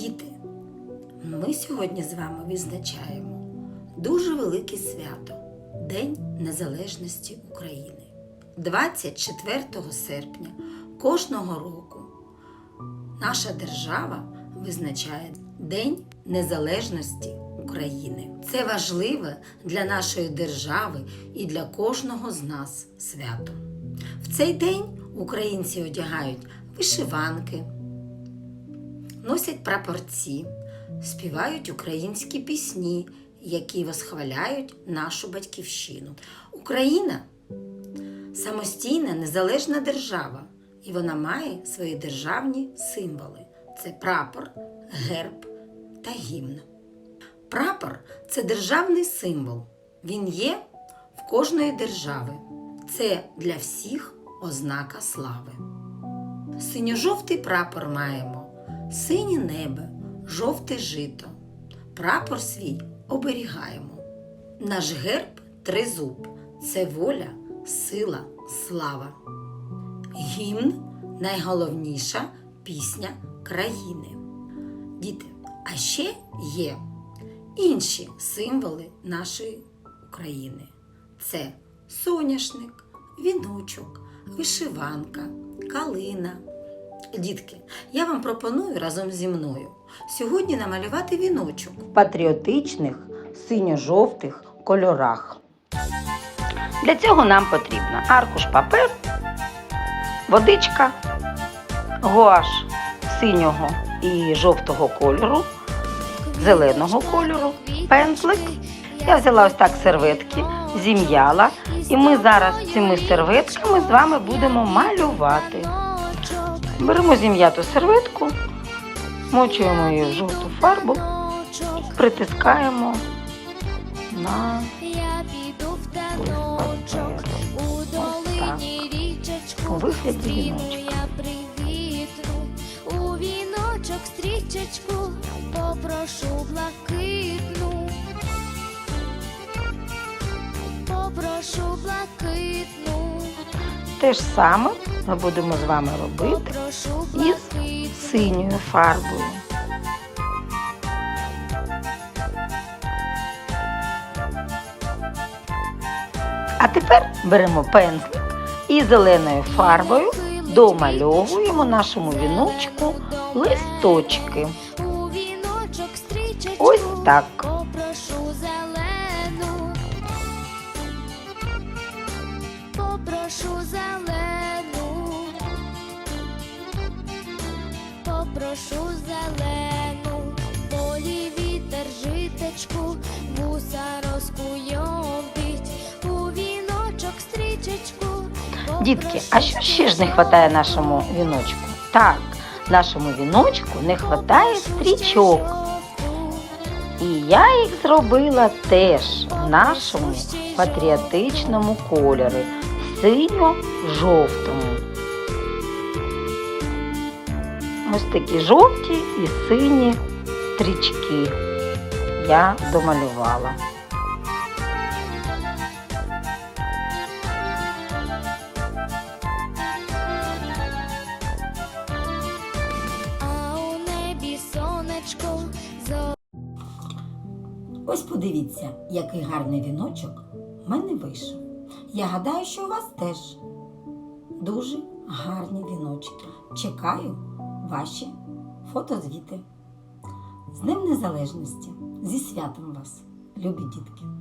Діти, ми сьогодні з вами відзначаємо дуже велике свято День Незалежності України. 24 серпня кожного року наша держава визначає День Незалежності України. Це важливе для нашої держави і для кожного з нас свято. В цей день українці одягають вишиванки, носять прапорці, співають українські пісні, які восхваляють нашу батьківщину. Україна самостійна незалежна держава, і вона має свої державні символи: це прапор, герб та гімн. Прапор це державний символ. Він є в кожної держави. Це для всіх ознака слави. Синьо-жовтий прапор маємо, синє небо, жовте жито. Прапор свій оберігаємо. Наш герб тризуб це воля, сила, слава. Гімн найголовніша пісня країни. Діти, а ще є інші символи нашої України. Це соняшник, віночок, вишиванка, калина. Дітки, я вам пропоную разом зі мною сьогодні намалювати віночок в патріотичних синьо-жовтих кольорах. Для цього нам потрібно аркуш паперу, водичка, гуаш синього і жовтого кольору, зеленого кольору, пензлик. Я взяла ось так серветки, зім'яла, і ми зараз цими серветками з вами будемо малювати. Беремо зім'яту серветку, мочуємо її в жовту фарбу, притискаємо на у вигляді віночка. у віночок стрічечку, попрошу блакитну. Попрошу блакитну, те ж саме ми будемо з вами робити із синьою фарбою. А тепер беремо пензлик і зеленою фарбою домальовуємо нашому віночку листочки. Ось так. Попрошу зелену. Полі вітер житечку, вуса розкуйовдить. У віночок стрічечку. Дітки, а що ще ж не вистачає нашому віночку? Так, нашому віночку не вистачає стрічок. І я їх зробила теж в нашому патріотичному кольорі синьо-жовтому. Ось такі жовті і сині стрічки я домалювала. Ось подивіться, який гарний віночок в мене вийшов. Я гадаю, що у вас теж дуже гарні віночки. Чекаю ваші фотозвіти. З Днем Незалежності! Зі святом вас, любі дітки!